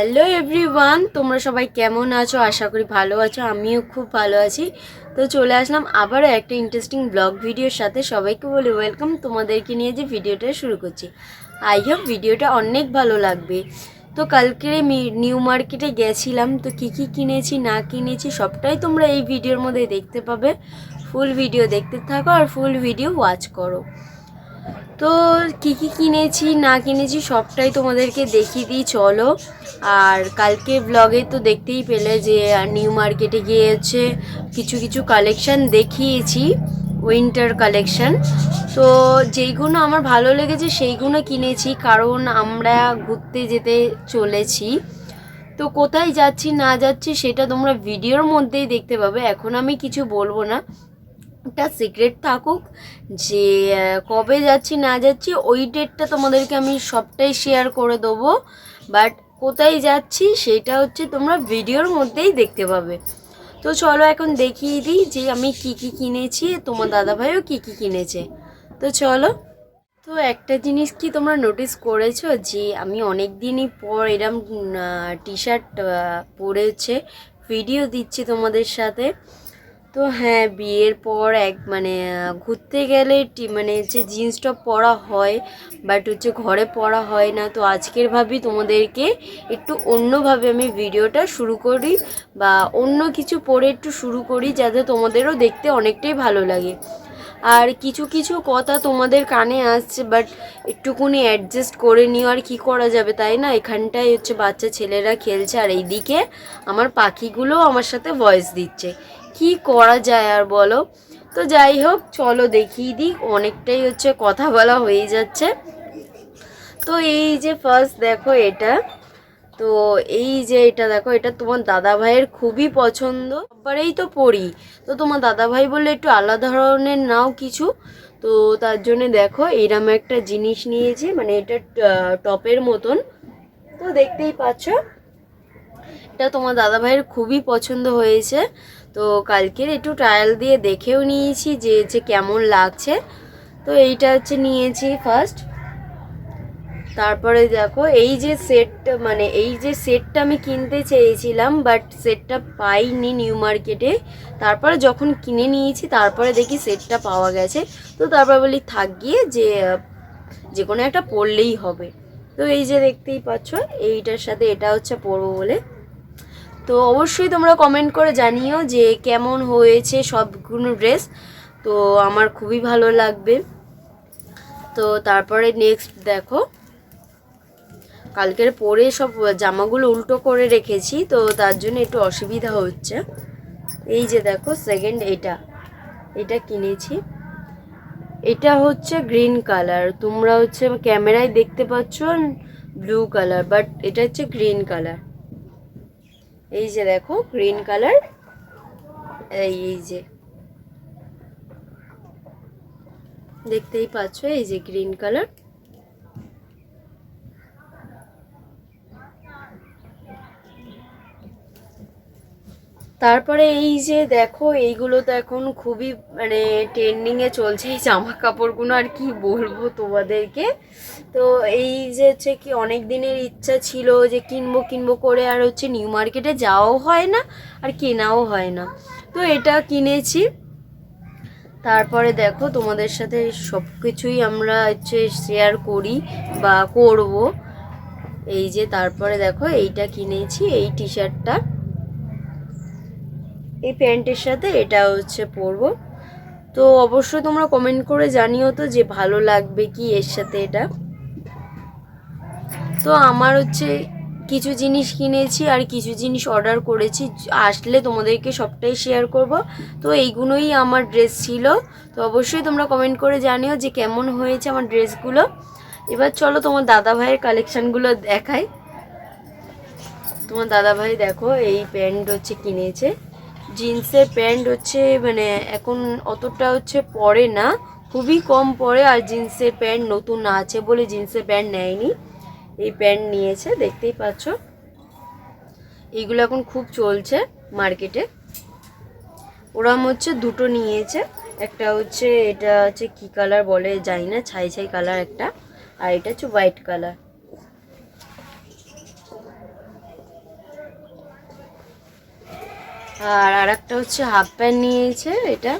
Hello everyone তোমরা সবাই কেমন আছো? আশা করি ভালো আছো, আমিও খুব ভালো আছি। তো চলে আসলাম আবারও একটা ইন্টারেস্টিং ব্লগ ভিডিওর সাথে। সবাইকে বলি ওয়েলকাম তোমাদেরকে নিয়ে যে ভিডিওটা শুরু করছি। আই হোপ ভিডিওটা অনেক ভালো লাগবে। তো কালকে নিউ মার্কেটে গেছিলাম, তো কি কি কিনেছি, না কিনেছি, সবটাই তোমরা এই ভিডিওর মধ্যে দেখতে পাবে। ফুল ভিডিও দেখতে থাকো আর ফুল ভিডিও ওয়াচ করো। তো কি কি কিনেছি, না কিনেছি সবটাই তোমাদেরকে দেখিয়ে দিই, চলো। আর কালকে ব্লগে তো দেখতেই পেলে যে নিউ মার্কেটে গিয়ে হচ্ছে কিছু কিছু কালেকশান দেখিয়েছি উইন্টার কালেকশন তো যেইগুলো আমার ভালো লেগেছে, সেইগুলো কিনেছি, কারণ আমরা ঘুরতে যেতে চলেছি। তো কোথায় যাচ্ছি, না যাচ্ছি, সেটা তোমরা ভিডিওর মধ্যেই দেখতে পাবে, এখন আমি কিছু বলব না। একটা সিক্রেট থাকুক যে কবে যাচ্ছি, না যাচ্ছি, ওই ডেটটা তোমাদেরকে আমি সবটাই শেয়ার করে দেবো। বাট কোথায় যাচ্ছি, সেটা হচ্ছে তোমরা ভিডিওর মধ্যেই দেখতে পাবে। তো চলো এখন দেখিয়ে দিই যে আমি কি কি কিনেছি, তোমার দাদাভাইও কি কি কিনেছে। তো চলো। তো একটা জিনিস কি তোমরা নোটিস করেছ যে, আমি অনেক দিনই পর এরম টি শার্ট পরেছে ভিডিও দিচ্ছি তোমাদের সাথে। তো হ্যাঁ বিয়ের পর এক মানে ঘুরতে গেলে মানে হচ্ছে জিন্স টপ পরা হয় বাট হচ্ছে ঘরে পরা হয় না, তো আজকের ভাবি তোমাদেরকে একটু অন্যভাবে আমি ভিডিওটা শুরু করি বা অন্য কিছু পরে একটু শুরু করি যাতে তোমাদেরও দেখতে অনেকটাই ভালো লাগে। আর কিছু কিছু কথা তোমাদের কানে আসছে বাট একটুকুনি অ্যাডজাস্ট করে নিও, আর কি করা যাবে, তাই না? এখানটায় হচ্ছে বাচ্চা ছেলেরা খেলছে, আর এইদিকে আমার পাখিগুলো আমার সাথে ভয়েস দিচ্ছে। কি করা যায় আর বলো? তো যাই হোক, চলো দেখিয়ে দিই, অনেকটাই হচ্ছে কথা বলা হয়ে যাচ্ছে। তো এই যে ফার্স্ট দেখো এটা, তো এই যে এটা দেখো, এটা তোমার দাদা ভাইয়ের খুবই পছন্দ। সবারই তো পড়ি। তো তোমার দাদা ভাই বললে একটু আলাদা ধরনের নাও কিছু। তো তার জন্য দেখো এরম একটা জিনিস নিয়েছি মানে এটা টপের মতন। তো দেখতেই পাচ্ছ, এটা তোমার দাদা ভাইয়ের খুবই পছন্দ হয়েছে। তো কালকের একটু ট্রায়াল দিয়ে দেখেও নিয়েছি যে যে কেমন লাগছে। তো এইটা হচ্ছে নিয়েছি ফার্স্ট তারপরে দেখো, এই যে সেট মানে এই যে সেটটা আমি কিনতে চেয়েছিলাম বাট সেটটা পাইনি নিউ মার্কেটে তারপরে যখন কিনে নিয়েছি, তারপরে দেখি সেটটা পাওয়া গেছে। তো তারপর বলি, থাক গিয়ে, যে যে কোনো একটা পরলেই হবে। তো এই যে দেখতেই পাচ্ছ, এইটার সাথে এটা হচ্ছে পরবো বলে। তো অবশ্যই তোমরা কমেন্ট করে জানিও যে কেমন হয়েছে সবগুলো ড্রেস তো আমার খুবই ভালো লাগবে। তো তারপরে নেক্সট দেখো। কালকের পরে সব জামাগুলো উল্টো করে রেখেছি, তো তার জন্য একটু অসুবিধা হচ্ছে। এই যে দেখো সেকেন্ড এটা। এটা কিনেছি। এটা হচ্ছে গ্রিন কালার তোমরা হচ্ছে ক্যামেরায় দেখতে পাচ্ছ ব্লু কালার বাট এটা হচ্ছে গ্রিন কালার এই যে দেখো গ্রিন কালার এই যে। দেখতেই পাচ্ছ এই যে গ্রিন কালার তারপরে এই যে দেখো, এইগুলো তো এখন খুবই মানে ট্রেন্ডিংয়ে চলছে। এই জামা কাপড়গুলো আর কি বলব তোমাদেরকে? তো এই যে হচ্ছে কি অনেক দিনের ইচ্ছা ছিল যে কিনবো কিনবো করে আর হচ্ছে নিউ মার্কেটে যাওয়াও হয় না, আর কেনাও হয় না। তো এটা কিনেছি। তারপরে দেখো, তোমাদের সাথে সব কিছুই আমরা হচ্ছে শেয়ার করি বা করব। এই যে তারপরে দেখো, এইটা কিনেছি, এই টি। শার্টটা এই প্যান্টের সাথে এটা হচ্ছে পরবো। তো অবশ্যই তোমরা কমেন্ট করে জানিও তো যে ভালো লাগবে কি এর সাথে এটা। তো আমার হচ্ছে কিছু জিনিস কিনেছি আর কিছু জিনিস অর্ডার করেছি, আসলে তোমাদেরকে সবটাই শেয়ার করব। তো এইগুলোই আমার ড্রেস ছিল। তো অবশ্যই তোমরা কমেন্ট করে জানিও যে কেমন হয়েছে আমার ড্রেসগুলো এবার চলো তোমার দাদা ভাইয়ের কালেকশানগুলো দেখাই। তোমার দাদা ভাই দেখো, এই প্যান্ট হচ্ছে কিনেছে। জিন্সের প্যান্ট হচ্ছে মানে এখন অতটা হচ্ছে পরে না, খুবই কম পরে, আর জিন্সের প্যান্ট নতুন আছে বলে জিন্সের প্যান্ট নেয়নি। এই প্যান্ট নিয়েছে, দেখতেই পাচ্ছ। এইগুলো এখন খুব চলছে মার্কেটে। ওরম হচ্ছে দুটো নিয়েছে, একটা হচ্ছে, এটা হচ্ছে কি কালার বলে জানি না, ছাই ছাই কালার একটা, আর এটা হচ্ছে হোয়াইট কালার। আর আর একটা হচ্ছে হাফ প্যান্ট নিয়েছে, এটা।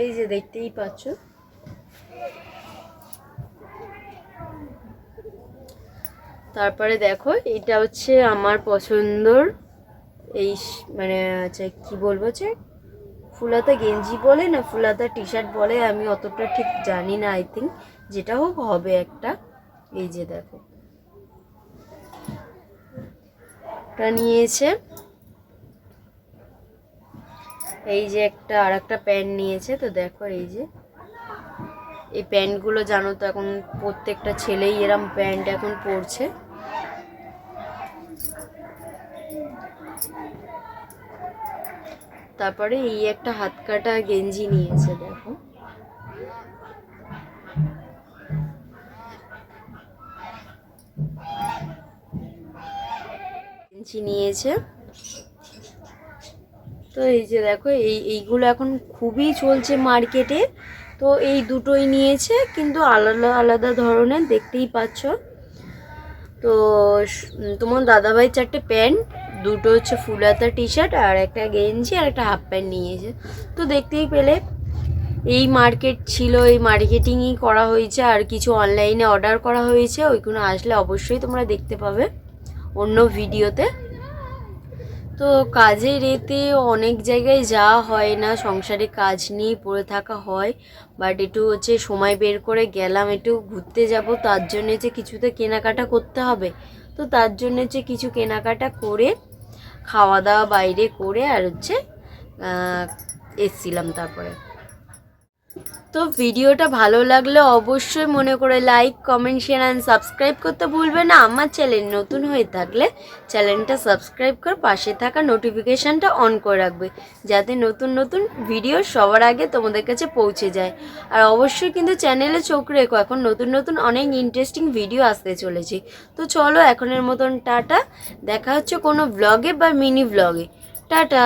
এই যে দেখতেই পাচ্ছ। তারপরে দেখো, এটা হচ্ছে আমার পছন্দর এই মানে হচ্ছে কি বলব যে, ফুলাতা গেঞ্জি বলে না ফুলাতা টি শার্ট বলে, আমি অতটা ঠিক জানি না আই থিঙ্ক যেটা হোক, হবে একটা। এই যে দেখো এটা নিয়েছে। এই যে একটা আর একটা প্যান্ট নিয়েছে। তো দেখো এই যে, এই প্যান্টগুলো জানো তো এখন প্রত্যেকটা ছেলেই এরম প্যান্ট এখন পরছে। তারপরে এই একটা হাত কাটা গেঞ্জি নিয়েছে, দেখো। গেঞ্জি নিয়েছে। তো এই যে দেখো, এই, এইগুলো এখন খুবই চলছে মার্কেটে তো এই দুটোই নিয়েছে, কিন্তু আলাদা আলাদা ধরনের, দেখতেই পাচ্ছ। তো তোমার দাদাভাই চারটে প্যান্ট, দুটো হচ্ছে ফুলাতা টি শার্ট আর একটা গেঞ্জি, আর একটা হাফ প্যান্ট নিয়েছে। তো দেখতেই পেলে, এই মার্কেট ছিল, এই মার্কেটিংই করা হয়েছে, আর কিছু অনলাইনে অর্ডার করা হয়েছে। ওইগুলো আসলে অবশ্যই তোমরা দেখতে পাবে। অন্য ভিডিওতে। তো কাজের এতে অনেক জায়গায় যাওয়া হয় না, সংসারে কাজ নিয়ে পড়ে থাকা হয়। বাট একটু হচ্ছে সময় বের করে গেলাম, একটু ঘুরতে যাব, তার জন্য যে কিছুতে কেনাকাটা করতে হবে। তো তার জন্য হচ্ছে কিছু কেনাকাটা করে খাওয়া দাওয়া বাইরে করে আর হচ্ছে এসছিলাম তারপরে। তো ভিডিওটা ভালো লাগলে অবশ্যই মনে করে like comment share and subscribe করতে ভুলবে না। আমার চ্যানেল নতুন হয়ে থাকলে চ্যানেলটা সাবস্ক্রাইব করে পাশে থাকা নোটিফিকেশানটা অন করে রাখবে, যাতে নতুন নতুন ভিডিও সবার আগে তোমাদের কাছে পৌঁছে যায়। আর অবশ্যই কিন্তু চ্যানেলে চোখ রেখো, এখন নতুন নতুন অনেক ইন্টারেস্টিং ভিডিও আসতে চলেছে। তো চলো এখনের মতন টাটা, দেখা হচ্ছে কোনো ব্লগে বা মিনি ব্লগে টাটা!